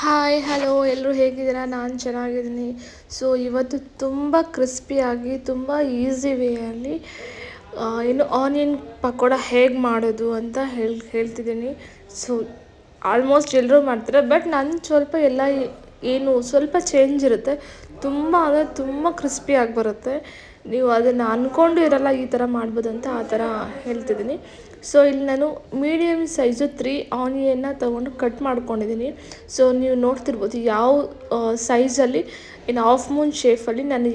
Hi hello ಎಲ್ಲರೂ ಹೇಗಿದ್ದೀರಾ? ನಾನು ಚೆನ್ನಾಗಿದ್ದೀನಿ. ಸೊ ಇವತ್ತು ತುಂಬ ಕ್ರಿಸ್ಪಿಯಾಗಿ ತುಂಬ ಈಸಿ ವೇಯಲ್ಲಿ ಏನು ಆನಿಯನ್ ಪಕೋಡ ಹೇಗೆ ಮಾಡೋದು ಅಂತ ಹೇಳಿ, ಹೇಳ್ತಿದ್ದೀನಿ. ಸೊ ಆಲ್ಮೋಸ್ಟ್ ಎಲ್ಲರೂ ಮಾಡ್ತಾರೆ? ಬಟ್ ನನ್ನ ಸ್ವಲ್ಪ ಎಲ್ಲ ಏನು ಸ್ವಲ್ಪ ಚೇಂಜ್ ಇರುತ್ತೆ. ತುಂಬ ಅಂದರೆ ತುಂಬ ಕ್ರಿಸ್ಪಿಯಾಗಿ ಬರುತ್ತೆ. ನೀವು ಅದನ್ನು ಅಂದ್ಕೊಂಡು ಇರಲ್ಲ ಈ ಥರ ಮಾಡ್ಬೋದು ಅಂತ ಆ ಥರ ಹೇಳ್ತಿದ್ದೀನಿ. ಸೊ ಇಲ್ಲಿ ನಾನು ಮೀಡಿಯಮ್ ಸೈಜು ತ್ರೀ ಆನಿಯನ್ನ ತೊಗೊಂಡು ಕಟ್ ಮಾಡ್ಕೊಂಡಿದ್ದೀನಿ ಸೊ ನೀವು ನೋಡ್ತಿರ್ಬೋದು ಯಾವ ಸೈಜಲ್ಲಿ ಇನ್ನು ಹಾಫ್ ಮೂನ್ ಶೇಫಲ್ಲಿ ನಾನು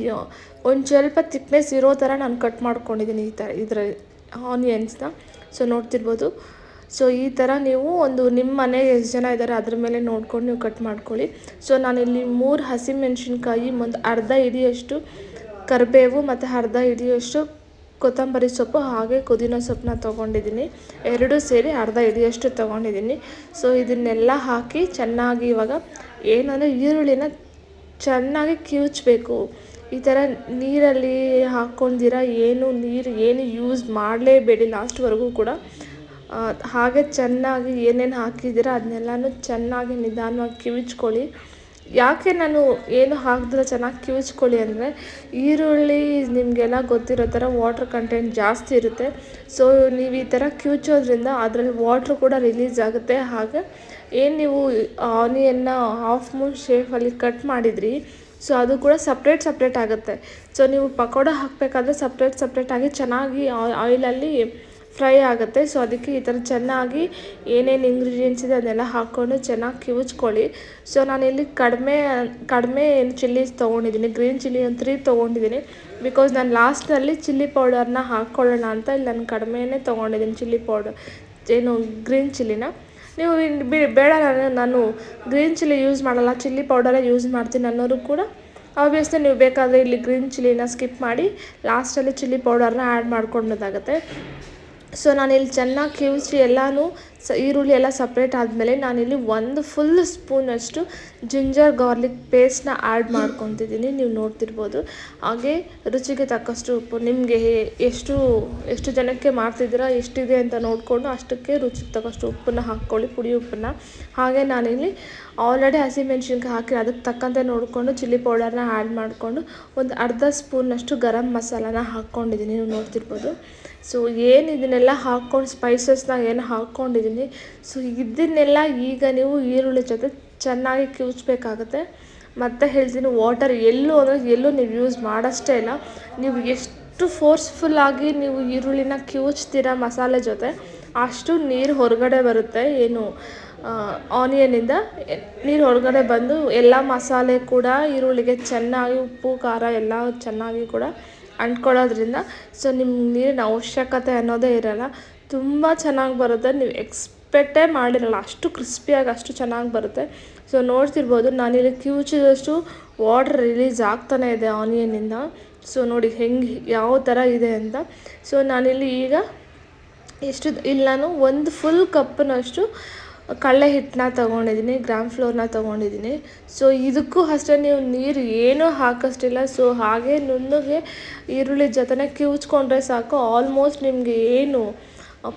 ಒಂದು ಸ್ವಲ್ಪ ತಿಕ್ನೆಸ್ ಇರೋ ಥರ ನಾನು ಕಟ್ ಮಾಡ್ಕೊಂಡಿದ್ದೀನಿ ಈ ಥರ ಇದರ ಆನಿಯನ್ಸ್ನ ಸೊ ನೋಡ್ತಿರ್ಬೋದು. ಸೊ ಈ ಥರ ನೀವು ಒಂದು ನಿಮ್ಮ ಮನೆ ಎಷ್ಟು ಜನ ಇದ್ದಾರೆ ಅದ್ರ ಮೇಲೆ ನೋಡ್ಕೊಂಡು ನೀವು ಕಟ್ ಮಾಡ್ಕೊಳ್ಳಿ. ಸೊ ನಾನಿಲ್ಲಿ ಮೂರು ಹಸಿಮೆಣ್ಸಿನ್ಕಾಯಿ ಒಂದು ಅರ್ಧ ಹಿಡಿಯಷ್ಟು ಕರಿಬೇವು ಮತ್ತು ಅರ್ಧ ಹಿಡಿಯಷ್ಟು ಕೊತ್ತಂಬರಿ ಸೊಪ್ಪು ಹಾಗೆ ಪುದೀನ ಸೊಪ್ಪನ್ನ ತೊಗೊಂಡಿದ್ದೀನಿ. ಎರಡೂ ಸೇರಿ ಅರ್ಧ ಹಿಡಿಯಷ್ಟು ತೊಗೊಂಡಿದ್ದೀನಿ. ಸೊ ಇದನ್ನೆಲ್ಲ ಹಾಕಿ ಚೆನ್ನಾಗಿ ಇವಾಗ ಏನಂದರೆ ಈರುಳ್ಳಿನ ಚೆನ್ನಾಗಿ ಕಿವುಚಬೇಕು. ಈ ಥರ ನೀರಲ್ಲಿ ಹಾಕ್ಕೊಂಡಿರ ಏನು ನೀರು ಏನು ಯೂಸ್ ಮಾಡಲೇಬೇಡಿ ಲಾಸ್ಟ್ವರೆಗೂ ಕೂಡ. ಹಾಗೆ ಚೆನ್ನಾಗಿ ಏನೇನು ಹಾಕಿದ್ದೀರ ಅದನ್ನೆಲ್ಲನೂ ಚೆನ್ನಾಗಿ ನಿಧಾನವಾಗಿ ಕಿವುಚ್ಕೊಳ್ಳಿ. ಯಾಕೆ ನಾನು ಏನು ಹಾಕಿದ್ರೆ ಚೆನ್ನಾಗಿ ಕಿವುಚ್ಕೊಳ್ಳಿ ಅಂದರೆ ಈರುಳ್ಳಿ ನಿಮಗೆಲ್ಲ ಗೊತ್ತಿರೋ ಥರ ವಾಟ್ರ್ ಕಂಟೆಂಟ್ ಜಾಸ್ತಿ ಇರುತ್ತೆ. ಸೊ ನೀವು ಈ ಥರ ಕಿವುಚೋದ್ರಿಂದ ಅದರಲ್ಲಿ ವಾಟ್ರ್ ಕೂಡ ರಿಲೀಸ್ ಆಗುತ್ತೆ. ಹಾಗೆ ಏನು ನೀವು ಆನಿಯನ್ನ ಹಾಫ್ ಮೂನ್ ಶೇಫಲ್ಲಿ ಕಟ್ ಮಾಡಿದ್ರಿ ಸೊ ಅದು ಕೂಡ ಸಪ್ರೇಟ್ ಸಪ್ರೇಟ್ ಆಗುತ್ತೆ. ಸೊ ನೀವು ಪಕೋಡ ಹಾಕಬೇಕಾದ್ರೆ ಸಪ್ರೇಟ್ ಸಪ್ರೇಟಾಗಿ ಚೆನ್ನಾಗಿ ಆಯಿಲಲ್ಲಿ ಫ್ರೈ ಆಗುತ್ತೆ. ಸೊ ಅದಕ್ಕೆ ಈ ಥರ ಚೆನ್ನಾಗಿ ಏನೇನು ಇಂಗ್ರೀಡಿಯೆಂಟ್ಸ್ ಇದೆ ಅದನ್ನೆಲ್ಲ ಹಾಕ್ಕೊಂಡು ಚೆನ್ನಾಗಿ ಕಿವುಚ್ಕೊಳ್ಳಿ. ಸೊ ನಾನಿಲ್ಲಿ ಕಡಿಮೆ ಕಡಿಮೆ ಏನು ಚಿಲ್ಲೀಸ್ ತೊಗೊಂಡಿದ್ದೀನಿ ಗ್ರೀನ್ ಚಿಲ್ಲಿ ಒಂದು ತ್ರೀ ತೊಗೊಂಡಿದ್ದೀನಿ ಬಿಕಾಸ್ ನಾನು ಲಾಸ್ಟ್ನಲ್ಲಿ ಚಿಲ್ಲಿ ಪೌಡರ್ನ ಹಾಕ್ಕೊಳ್ಳೋಣ ಅಂತ ಇಲ್ಲಿ ನಾನು ಕಡಿಮೆನೇ ತೊಗೊಂಡಿದ್ದೀನಿ ಚಿಲ್ಲಿ ಪೌಡರ್ ಏನು ಗ್ರೀನ್ ಚಿಲ್ಲಿನ ನೀವು ಬೇಡ ನಾನು ನಾನು ಗ್ರೀನ್ ಚಿಲ್ಲಿ ಯೂಸ್ ಮಾಡಲ್ಲ ಚಿಲ್ಲಿ ಪೌಡರೇ ಯೂಸ್ ಮಾಡ್ತೀನಿ ಅನ್ನೋರು ಕೂಡ ಆಬ್ವಿಯಸ್ಲಿ ನೀವು ಬೇಕಾದರೆ ಇಲ್ಲಿ ಗ್ರೀನ್ ಚಿಲ್ಲಿನ ಸ್ಕಿಪ್ ಮಾಡಿ ಲಾಸ್ಟಲ್ಲಿ ಚಿಲ್ಲಿ ಪೌಡರ್ನ ಆ್ಯಡ್ ಮಾಡ್ಕೊಂಡೋದಾಗುತ್ತೆ. ಸೊ ಇಲ್ಲಿ ಚೆನ್ನಾಗಿ ಕಿವುಚಿ ಎಲ್ಲನೂ. ಸ ಈರುಳ್ಳಿ ಎಲ್ಲ ಸಪ್ರೇಟ್ ಆದಮೇಲೆ ನಾನಿಲ್ಲಿ ಒಂದು ಫುಲ್ ಸ್ಪೂನಷ್ಟು ಜಿಂಜರ್ ಗಾರ್ಲಿಕ್ ಪೇಸ್ಟ್ನ ಆ್ಯಡ್ ಮಾಡ್ಕೊತಿದ್ದೀನಿ. ನೀವು ನೋಡ್ತಿರ್ಬೋದು. ಹಾಗೆ ರುಚಿಗೆ ತಕ್ಕಷ್ಟು ಉಪ್ಪು. ನಿಮಗೆ ಎಷ್ಟು ಎಷ್ಟು ಜನಕ್ಕೆ ಮಾಡ್ತಿದ್ದೀರಾ, ಎಷ್ಟಿದೆ ಅಂತ ನೋಡಿಕೊಂಡು ಅಷ್ಟಕ್ಕೆ ರುಚಿಗೆ ತಕ್ಕಷ್ಟು ಉಪ್ಪನ್ನ ಹಾಕ್ಕೊಳ್ಳಿ, ಪುಡಿ ಉಪ್ಪನ್ನ. ಹಾಗೆ ನಾನಿಲ್ಲಿ ಆಲ್ರೆಡಿ ಹಸಿಮೆಣ್ಸಿನ್ಕಾಯಿ ಹಾಕಿ ಅದಕ್ಕೆ ತಕ್ಕಂತೆ ನೋಡಿಕೊಂಡು ಚಿಲ್ಲಿ ಪೌಡರ್ನ ಆ್ಯಡ್ ಮಾಡಿಕೊಂಡು ಒಂದು ಅರ್ಧ ಸ್ಪೂನಷ್ಟು ಗರಂ ಮಸಾಲಾನ ಹಾಕ್ಕೊಂಡಿದ್ದೀನಿ. ನೀವು ನೋಡ್ತಿರ್ಬೋದು. ಸೊ ಏನು ಇದನ್ನೆಲ್ಲ ಹಾಕ್ಕೊಂಡು ಸ್ಪೈಸಸ್ನ ಏನು ಹಾಕ್ಕೊಂಡಿದ್ದೀನಿ ಸೊ ಇದನ್ನೆಲ್ಲ ಈಗ ನೀವು ಈರುಳ್ಳಿ ಜೊತೆ ಚೆನ್ನಾಗಿ ಕಿವುಚ್ಬೇಕಾಗುತ್ತೆ. ಮತ್ತೆ ಹೇಳ್ತೀನಿ ವಾಟರ್ ಎಲ್ಲೂ ಅಂದರೆ ಎಲ್ಲೂ ನೀವು ಯೂಸ್ ಮಾಡೋಷ್ಟೇ ಇಲ್ಲ. ನೀವು ಎಷ್ಟು ಫೋರ್ಸ್ಫುಲ್ಲಾಗಿ ನೀವು ಈರುಳ್ಳಿನ ಕಿವುಚ್ತೀರ ಮಸಾಲೆ ಜೊತೆ, ಅಷ್ಟು ನೀರು ಹೊರಗಡೆ ಬರುತ್ತೆ. ಏನು ಆನಿಯನಿಂದ ನೀರು ಹೊರಗಡೆ ಬಂದು ಎಲ್ಲ ಮಸಾಲೆ ಕೂಡ ಈರುಳ್ಳಿಗೆ ಚೆನ್ನಾಗಿ ಉಪ್ಪು, ಖಾರ ಎಲ್ಲ ಚೆನ್ನಾಗಿ ಕೂಡ ಅಂಟ್ಕೊಳ್ಳೋದ್ರಿಂದ ಸೊ ನಿಮ್ಗೆ ನೀರಿನ ಅವಶ್ಯಕತೆ ಅನ್ನೋದೇ ಇರೋಲ್ಲ. ತುಂಬ ಚೆನ್ನಾಗಿ ಬರುತ್ತೆ. ನೀವು ಎಕ್ಸ್ಪೆಕ್ಟೇ ಮಾಡಿರಲ್ಲ. ಅಷ್ಟು ಕ್ರಿಸ್ಪಿಯಾಗಿ, ಅಷ್ಟು ಚೆನ್ನಾಗಿ ಬರುತ್ತೆ. ಸೊ ನೋಡ್ತಿರ್ಬೋದು, ನಾನಿಲ್ಲಿ ಕಿವುಚಿದಷ್ಟು ವಾಟರ್ ರಿಲೀಸ್ ಆಗ್ತಾನೆ ಇದೆ ಆನಿಯನಿಂದ ಸೊ ನೋಡಿ ಹೆಂಗೆ, ಯಾವ ಥರ ಇದೆ ಅಂತ. ಸೊ ನಾನಿಲ್ಲಿ ಈಗ ಎಷ್ಟು ಇಲ್ಲಿ ನಾನು ಒಂದು ಫುಲ್ ಕಪ್ನಷ್ಟು ಕಡಲೆ ಹಿಟ್ಟನ್ನ ತೊಗೊಂಡಿದ್ದೀನಿ ಗ್ರಾಮ್ ಫ್ಲೋರ್ನ ತೊಗೊಂಡಿದ್ದೀನಿ. ಸೊ ಇದಕ್ಕೂ ಅಷ್ಟೇ ನೀವು ನೀರು ಏನೂ ಹಾಕಷ್ಟಿಲ್ಲ. ಸೊ ಹಾಗೆ ನುಣ್ಣಗೆ ಈರುಳ್ಳಿ ಜೊತೆನೇ ಕಿವುಚ್ಕೊಂಡ್ರೆ ಸಾಕು. ಆಲ್ಮೋಸ್ಟ್ ನಿಮಗೆ ಏನು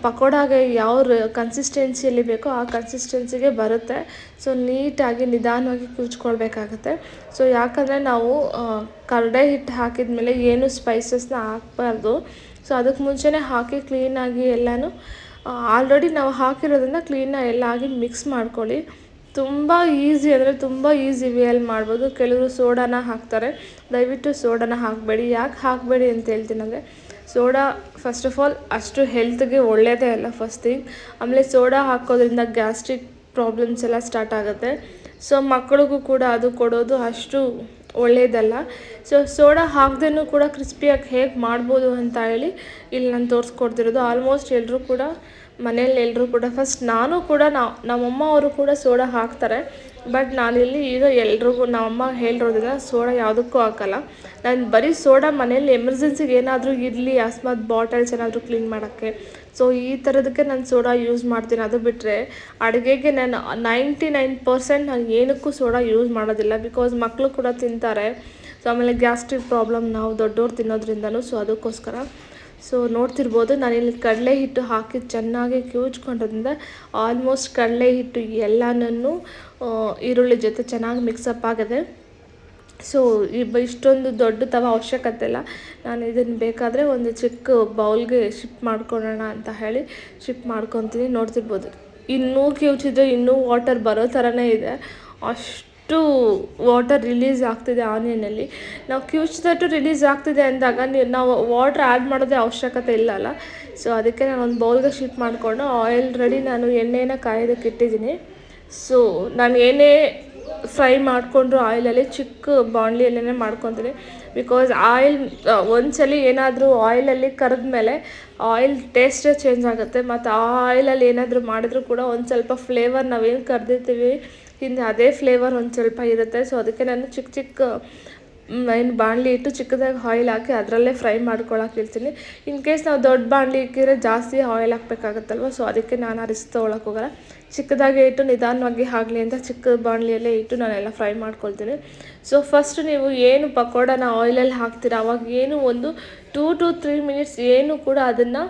ಪಕೋಡಾಗೆ ಯಾವ ಕನ್ಸಿಸ್ಟೆನ್ಸಿಯಲ್ಲಿ ಬೇಕೋ ಆ ಕನ್ಸಿಸ್ಟೆನ್ಸಿಗೆ ಬರುತ್ತೆ. ಸೊ ನೀಟಾಗಿ ನಿಧಾನವಾಗಿ ಕಿವುಚ್ಕೊಳ್ಬೇಕಾಗತ್ತೆ. ಸೊ ಯಾಕಂದರೆ ನಾವು ಕರಡೆ ಹಿಟ್ಟು ಹಾಕಿದ ಮೇಲೆ ಏನು ಸ್ಪೈಸಸ್ನ ಹಾಕಬಾರ್ದು. ಸೊ ಅದಕ್ಕೆ ಮುಂಚೆನೇ ಹಾಕಿ ಕ್ಲೀನಾಗಿ ಎಲ್ಲನೂ ಆಲ್ರೆಡಿ ನಾವು ಹಾಕಿರೋದ್ರಿಂದ ಕ್ಲೀನಾಗಿ ಎಲ್ಲ ಆಗಿ ಮಿಕ್ಸ್ ಮಾಡ್ಕೊಳ್ಳಿ. ತುಂಬ ಈಸಿ ಅಂದರೆ ತುಂಬ ಈಸಿ ವೇಯಲ್ಲಿ ಮಾಡ್ಬೋದು. ಕೆಲವರು ಸೋಡಾನ ಹಾಕ್ತಾರೆ. ದಯವಿಟ್ಟು ಸೋಡಾನ ಹಾಕಬೇಡಿ. ಯಾಕೆ ಹಾಕಬೇಡಿ ಅಂತ ಹೇಳ್ತೀನಿ ಅಂದರೆ, ಸೋಡಾ ಫಸ್ಟ್ ಆಫ್ ಆಲ್ ಅಷ್ಟು ಹೆಲ್ತ್ಗೆ ಒಳ್ಳೆಯದೇ ಅಲ್ಲ ಫಸ್ಟ್ ಥಿಂಗ್ ಆಮೇಲೆ ಸೋಡಾ ಹಾಕೋದ್ರಿಂದ ಗ್ಯಾಸ್ಟ್ರಿಕ್ ಪ್ರಾಬ್ಲಮ್ಸ್ ಎಲ್ಲ ಸ್ಟಾರ್ಟ್ ಆಗುತ್ತೆ. ಸೊ ಮಕ್ಕಳಿಗೂ ಕೂಡ ಅದು ಕೊಡೋದು ಅಷ್ಟು ಒಳ್ಳೆಯದಲ್ಲ ಸೊ ಸೋಡಾ ಹಾಕ್ದೇನು ಕೂಡ ಕ್ರಿಸ್ಪಿಯಾಗಿ ಹೇಗೆ ಮಾಡ್ಬೋದು ಅಂತ ಹೇಳಿ ಇಲ್ಲಿ ನಾನು ತೋರಿಸ್ಕೊಡ್ತಿರೋದು. ಆಲ್ಮೋಸ್ಟ್ ಎಲ್ಲರೂ ಕೂಡ ಮನೇಲಿ ಎಲ್ಲರೂ ಕೂಡ ಫಸ್ಟ್ ನಾನು ಕೂಡ ನಾವು ನಮ್ಮಮ್ಮ ಅವರು ಕೂಡ ಸೋಡಾ ಹಾಕ್ತಾರೆ. ಬಟ್ ನಾನಿಲ್ಲಿ ಈಗ ಎಲ್ರಿಗೂ ನಮ್ಮಮ್ಮ ಹೇಳಿರೋದ್ರಿಂದ ಸೋಡಾ ಯಾವುದಕ್ಕೂ ಹಾಕಲ್ಲ. ನಾನು ಬರೀ ಸೋಡಾ ಮನೇಲಿ ಎಮರ್ಜೆನ್ಸಿಗೆ ಏನಾದರೂ ಇರಲಿ, ಅಸ್ಮಾತ್ ಬಾಟಲ್ಸ್ ಏನಾದರೂ ಕ್ಲೀನ್ ಮಾಡೋಕ್ಕೆ. ಸೊ ಈ ಥರದಕ್ಕೆ ನಾನು ಸೋಡಾ ಯೂಸ್ ಮಾಡ್ತೀನಿ. ಅದು ಬಿಟ್ಟರೆ ಅಡುಗೆಗೆ ನಾನು ನೈಂಟಿ ನೈನ್ ಪರ್ಸೆಂಟ್ ನಾನು ಏನಕ್ಕೂ ಸೋಡಾ ಯೂಸ್ ಮಾಡೋದಿಲ್ಲ. ಬಿಕಾಸ್ ಮಕ್ಕಳು ಕೂಡ ತಿಂತಾರೆ. ಸೊ ಆಮೇಲೆ ಗ್ಯಾಸ್ಟ್ರಿಕ್ ಪ್ರಾಬ್ಲಮ್ ನಾವು ದೊಡ್ಡವ್ರು ತಿನ್ನೋದ್ರಿಂದನೂ ಸೊ ಅದಕ್ಕೋಸ್ಕರ. ಸೊ ನೋಡ್ತಿರ್ಬೋದು. ನಾನಿಲ್ಲಿ ಕಡಲೆ ಹಿಟ್ಟು ಹಾಕಿ ಚೆನ್ನಾಗಿ ಕ್ಯೂಚ್ಕೊಂಡ್ರಿಂದ ಆಲ್ಮೋಸ್ಟ್ ಕಡಲೆ ಹಿಟ್ಟು ಎಲ್ಲನೂ ಈರುಳ್ಳಿ ಜೊತೆ ಚೆನ್ನಾಗಿ ಮಿಕ್ಸಪ್ ಆಗಿದೆ. ಸೊ ಇಷ್ಟೊಂದು ದೊಡ್ಡ ತವ ಅವಶ್ಯಕತೆ ಇಲ್ಲ. ನಾನು ಇದನ್ನು ಬೇಕಾದರೆ ಒಂದು ಚಿಕ್ಕ ಬೌಲ್ಗೆ ಶಿಫ್ಟ್ ಮಾಡ್ಕೊಳ್ಳೋಣ ಅಂತ ಹೇಳಿ ಶಿಫ್ಟ್ ಮಾಡ್ಕೊತೀನಿ. ನೋಡ್ತಿರ್ಬೋದು. ಇನ್ನೂ ಕಿವುಚಿದ್ರೆ ಇನ್ನೂ ವಾಟರ್ ಬರೋ ಥರನೇ ಇದೆ. ಅಷ್ಟು ವಾಟರ್ ರಿಲೀಸ್ ಆಗ್ತಿದೆ ಆನಿಯನಲ್ಲಿ ನಾವು ಕಿವುಚಿದಟ್ಟು ರಿಲೀಸ್ ಆಗ್ತಿದೆ ಅಂದಾಗ ನೀವು ನಾವು ವಾಟ್ರ್ ಆ್ಯಡ್ ಮಾಡೋದೇ ಅವಶ್ಯಕತೆ ಇಲ್ಲಲ್ಲ ಸೊ ಅದಕ್ಕೆ ನಾನು ಒಂದು ಬೌಲ್ಗೆ ಶಿಫ್ಟ್ ಮಾಡಿಕೊಂಡು, ಆಯಿಲ್ ರೆಡಿ ನಾನು ಎಣ್ಣೆನ ಕಾಯೋದಕ್ಕೆ ಇಟ್ಟಿದ್ದೀನಿ. ಸೊ ನಾನು ಏನೇ ಫ್ರೈ ಮಾಡಿಕೊಂಡ್ರು ಆಯಿಲಲ್ಲೇ ಚಿಕ್ಕ ಬಾಣಲಿಯಲ್ಲೇ ಮಾಡ್ಕೊತೀನಿ. ಬಿಕಾಸ್ ಆಯಿಲ್ ಒಂದ್ಸಲಿ ಏನಾದರೂ ಆಯಿಲಲ್ಲಿ ಕರೆದ ಮೇಲೆ ಆಯಿಲ್ ಟೇಸ್ಟೇ ಚೇಂಜ್ ಆಗುತ್ತೆ. ಮತ್ತು ಆ ಆಯಿಲಲ್ಲಿ ಏನಾದರೂ ಮಾಡಿದ್ರೂ ಕೂಡ ಒಂದು ಸ್ವಲ್ಪ ಫ್ಲೇವರ್ ನಾವೇನು ಕರೆದಿರ್ತೀವಿ ಹಿಂದೆ ಅದೇ ಫ್ಲೇವರ್ ಒಂದು ಸ್ವಲ್ಪ ಇರುತ್ತೆ. ಸೊ ಅದಕ್ಕೆ ನಾನು ಚಿಕ್ಕ ಚಿಕ್ಕ ಏನು ಬಾಣಲಿ ಇಟ್ಟು ಚಿಕ್ಕದಾಗಿ ಆಯಿಲ್ ಹಾಕಿ ಅದರಲ್ಲೇ ಫ್ರೈ ಮಾಡ್ಕೊಳಕ್ಕೆ ಹೇಳ್ತೀನಿ. ಇನ್ ಕೇಸ್ ನಾವು ದೊಡ್ಡ ಬಾಣಲಿ ಇಕ್ಕಿದ್ರೆ ಜಾಸ್ತಿ ಆಯಿಲ್ ಹಾಕ್ಬೇಕಾಗತ್ತಲ್ವ? ಸೊ ಅದಕ್ಕೆ ನಾನು ಆ ರಿಸ್ಕ್ ತೊಗೊಳಕ್ಕೆ ಹೋಗಲ್ಲ. ಚಿಕ್ಕದಾಗಿ ಇಟ್ಟು ನಿಧಾನವಾಗಿ ಆಗಲಿ ಅಂತ ಚಿಕ್ಕ ಬಾಣಲಿಯಲ್ಲೇ ಇಟ್ಟು ನಾನೆಲ್ಲ ಫ್ರೈ ಮಾಡ್ಕೊಳ್ತೀನಿ. ಸೊ ಫಸ್ಟ್ ನೀವು ಏನು ಪಕೋಡನ ಆಯಿಲಲ್ಲಿ ಹಾಕ್ತೀರ? ಅವಾಗ ಏನು ಒಂದು ಟೂ ಟು ತ್ರೀ ಮಿನಿಟ್ಸ್ ಏನು ಕೂಡ ಅದನ್ನು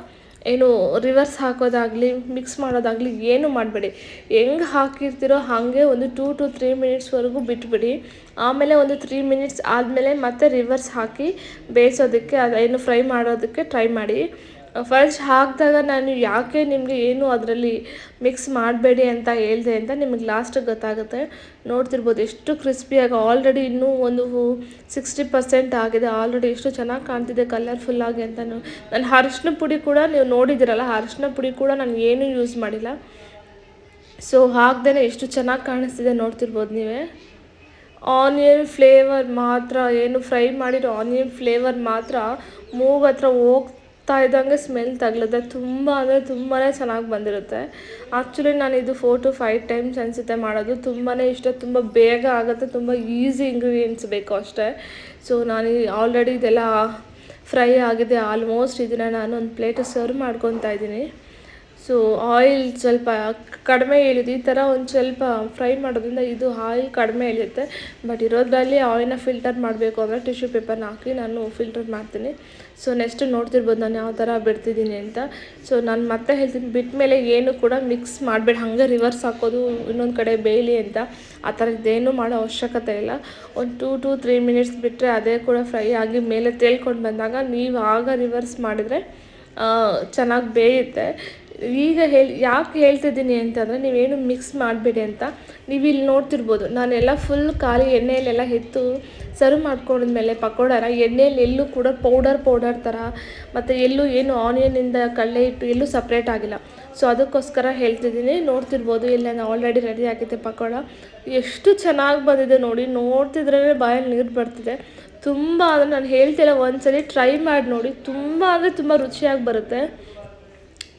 ಏನು ರಿವರ್ಸ್ ಹಾಕೋದಾಗಲಿ ಮಿಕ್ಸ್ ಮಾಡೋದಾಗಲಿ ಏನು ಮಾಡಬೇಡಿ. ಹೆಂಗೆ ಹಾಕಿರ್ತೀರೋ ಹಾಗೆ ಒಂದು ಟೂ ಟು ತ್ರೀ ಮಿನಿಟ್ಸ್ವರೆಗೂ ಬಿಟ್ಬಿಡಿ. ಆಮೇಲೆ ಒಂದು ತ್ರೀ ಮಿನಿಟ್ಸ್ ಆದಮೇಲೆ ಮತ್ತೆ ರಿವರ್ಸ್ ಹಾಕಿ ಬೇಯಿಸೋದಕ್ಕೆ ಅದೇನು ಫ್ರೈ ಮಾಡೋದಕ್ಕೆ ಟ್ರೈ ಮಾಡಿ. ಫಸ್ಟ್ ಹಾಕಿದಾಗ ನಾನು ಯಾಕೆ ನಿಮಗೆ ಏನು ಅದರಲ್ಲಿ ಮಿಕ್ಸ್ ಮಾಡಬೇಡಿ ಅಂತ ಹೇಳಿದೆ ಅಂತ ನಿಮಗೆ ಲಾಸ್ಟಿಗೆ ಗೊತ್ತಾಗುತ್ತೆ. ನೋಡ್ತಿರ್ಬೋದು ಎಷ್ಟು ಕ್ರಿಸ್ಪಿಯಾಗಿ ಆಲ್ರೆಡಿ ಇನ್ನೂ ಒಂದು ಸಿಕ್ಸ್ಟಿ ಪರ್ಸೆಂಟ್ ಆಗಿದೆ. ಆಲ್ರೆಡಿ ಎಷ್ಟು ಚೆನ್ನಾಗಿ ಕಾಣ್ತಿದೆ ಕಲರ್ಫುಲ್ಲಾಗಿ ಅಂತ ನಾನು ಅರಿಶಿನ ಪುಡಿ ಕೂಡ ನೀವು ನೋಡಿದ್ದೀರಲ್ಲ, ಅರಿಶಿನ ಪುಡಿ ಕೂಡ ನಾನು ಏನೂ ಯೂಸ್ ಮಾಡಿಲ್ಲ. ಸೊ ಹಾಕ್ದೇ ಎಷ್ಟು ಚೆನ್ನಾಗಿ ಕಾಣಿಸ್ತಿದೆ ನೋಡ್ತಿರ್ಬೋದು ನೀವೇ. ಆನಿಯನ್ ಫ್ಲೇವರ್ ಮಾತ್ರ, ಏನು ಫ್ರೈ ಮಾಡಿರೋ ಆನಿಯನ್ ಫ್ಲೇವರ್ ಮಾತ್ರ ಮೂಗ್ ಹತ್ರ ಹೋಗ್ತಾ ಇದ್ದಂಗೆ ಸ್ಮೆಲ್ ತಗಲುತ್ತೆ ತುಂಬ ಅಂದರೆ ತುಂಬಾ ಚೆನ್ನಾಗಿ ಬಂದಿರುತ್ತೆ. ಆ್ಯಕ್ಚುಲಿ ನಾನು ಇದು ಫೋರ್ ಟು ಫೈವ್ ಟೈಮ್ಸ್ ಅನಿಸುತ್ತೆ ಮಾಡೋದು. ತುಂಬಾ ಇಷ್ಟ, ತುಂಬ ಬೇಗ ಆಗುತ್ತೆ, ತುಂಬ ಈಸಿ ಇಂಗ್ರೀಡಿಯೆಂಟ್ಸ್ ಬೇಕು ಅಷ್ಟೇ. ಸೊ ನಾನು ಆಲ್ರೆಡಿ ಇದೆಲ್ಲ ಫ್ರೈ ಆಗಿದೆ ಆಲ್ಮೋಸ್ಟ್ ಇದನ್ನು ನಾನು ಒಂದು ಪ್ಲೇಟ್ ಸರ್ವ್ ಮಾಡ್ಕೊತಾ ಇದ್ದೀನಿ. ಸೊ ಆಯಿಲ್ ಸ್ವಲ್ಪ ಕಡಿಮೆ ಇಳಿದು ಈ ಥರ ಒಂದು ಸ್ವಲ್ಪ ಫ್ರೈ ಮಾಡೋದ್ರಿಂದ ಇದು ಆಯಿಲ್ ಕಡಿಮೆ ಇಳಿಯುತ್ತೆ ಬಟ್ ಇರೋದ್ರಲ್ಲಿ ಆಯಿಲ್ನ ಫಿಲ್ಟರ್ ಮಾಡಬೇಕು ಅಂದರೆ ಟಿಶ್ಯೂ ಪೇಪರ್ನ ಹಾಕಿ ನಾನು ಫಿಲ್ಟರ್ ಮಾಡ್ತೀನಿ. ಸೊ ನೆಕ್ಸ್ಟ್ ನೋಡ್ತಿರ್ಬೋದು ನಾನು ಯಾವ ಥರ ಬಿಡ್ತಿದ್ದೀನಿ ಅಂತ. ಸೊ ನಾನು ಮತ್ತೆ ಹೇಳ್ತೀನಿ ಬಿಟ್ಟ ಮೇಲೆ ಏನು ಕೂಡ ಮಿಕ್ಸ್ ಮಾಡಬೇಡಿ. ಹಾಗೆ ರಿವರ್ಸ್ ಹಾಕೋದು, ಇನ್ನೊಂದು ಕಡೆ ಬೇಯಲಿ ಅಂತ. ಆ ಥರದ್ದೇನು ಮಾಡೋ ಅವಶ್ಯಕತೆ ಇಲ್ಲ. ಒಂದು ಟೂ ಟು ತ್ರೀ ಮಿನಿಟ್ಸ್ ಬಿಟ್ಟರೆ ಅದೇ ಕೂಡ ಫ್ರೈ ಆಗಿ ಮೇಲೆ ತೇಲ್ಕೊಂಡು ಬಂದಾಗ ನೀವು ಆಗ ರಿವರ್ಸ್ ಮಾಡಿದರೆ ಚೆನ್ನಾಗಿ ಬೇಯುತ್ತೆ. ಈಗ ಹೇಳಿ, ಯಾಕೆ ಹೇಳ್ತಿದ್ದೀನಿ ಅಂತಂದರೆ ನೀವೇನು ಮಿಕ್ಸ್ ಮಾಡಬೇಡಿ ಅಂತ. ನೀವು ಇಲ್ಲಿ ನೋಡ್ತಿರ್ಬೋದು, ನಾನೆಲ್ಲ ಫುಲ್ ಖಾಲಿ ಎಣ್ಣೆಯಲ್ಲೆಲ್ಲ ಎತ್ತು ಸರ್ವ್ ಮಾಡ್ಕೊಂಡ್ಮೇಲೆ ಪಕೋಡಾರ ಎಣ್ಣೆಯಲ್ಲಿ ಎಲ್ಲೂ ಕೂಡ ಪೌಡರ್ ಪೌಡರ್ ಥರ, ಮತ್ತು ಎಲ್ಲೂ ಏನು ಆನಿಯನಿಂದ ಕಡಲೆ ಹಿಟ್ಟು ಎಲ್ಲೂ ಸಪ್ರೇಟ್ ಆಗಿಲ್ಲ. ಸೊ ಅದಕ್ಕೋಸ್ಕರ ಹೇಳ್ತಿದ್ದೀನಿ, ನೋಡ್ತಿರ್ಬೋದು, ಇಲ್ಲ ನಾನು ಆಲ್ರೆಡಿ ರೆಡಿ ಆಗಿದೆ ಪಕೋಡ. ಎಷ್ಟು ಚೆನ್ನಾಗಿ ಬಂದಿದೆ ನೋಡಿ ನೋಡ್ತಿದ್ರೇ ಬಾಯಲ್ಲಿ ನೀರು ಬರ್ತಿದೆ. ತುಂಬ ಅಂದರೆ ನಾನು ಹೇಳ್ತಿಲ್ಲ, ಒಂದ್ಸಲಿ ಟ್ರೈ ಮಾಡಿ ನೋಡಿ. ತುಂಬ ಅಂದರೆ ತುಂಬ ರುಚಿಯಾಗಿ ಬರುತ್ತೆ.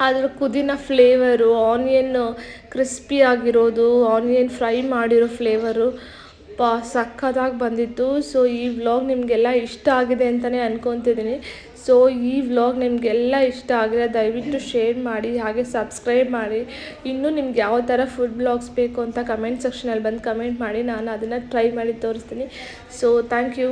ಅದ್ರ ಕುದಿನ ಫ್ಲೇವರು ಆನಿಯನ್ ಕ್ರಿಸ್ಪಿ ಆಗಿರೋದು ಆನಿಯನ್ ಫ್ರೈ ಮಾಡಿರೋ ಫ್ಲೇವರು ಪಾ ಸಖತ್ತಾಗಿ ಬಂದಿತ್ತು. ಸೊ ಈ ವ್ಲಾಗ್ ನಿಮಗೆಲ್ಲ ಇಷ್ಟ ಆಗಿದೆ ಅಂತಲೇ ಅನ್ಕೊತಿದ್ದೀನಿ ಸೊ ಈ ವ್ಲಾಗ್ ನಿಮಗೆಲ್ಲ ಇಷ್ಟ ಆಗಿದೆ ದಯವಿಟ್ಟು ಶೇರ್ ಮಾಡಿ, ಹಾಗೆ ಸಬ್ಸ್ಕ್ರೈಬ್ ಮಾಡಿ. ಇನ್ನೂ ನಿಮ್ಗೆ ಯಾವ ಥರ ಫುಡ್ ಬ್ಲಾಗ್ಸ್ ಬೇಕು ಅಂತ ಕಮೆಂಟ್ ಸೆಕ್ಷನಲ್ಲಿ ಬಂದು ಕಮೆಂಟ್ ಮಾಡಿ. ನಾನು ಅದನ್ನು ಟ್ರೈ ಮಾಡಿ ತೋರಿಸ್ತೀನಿ. So thank you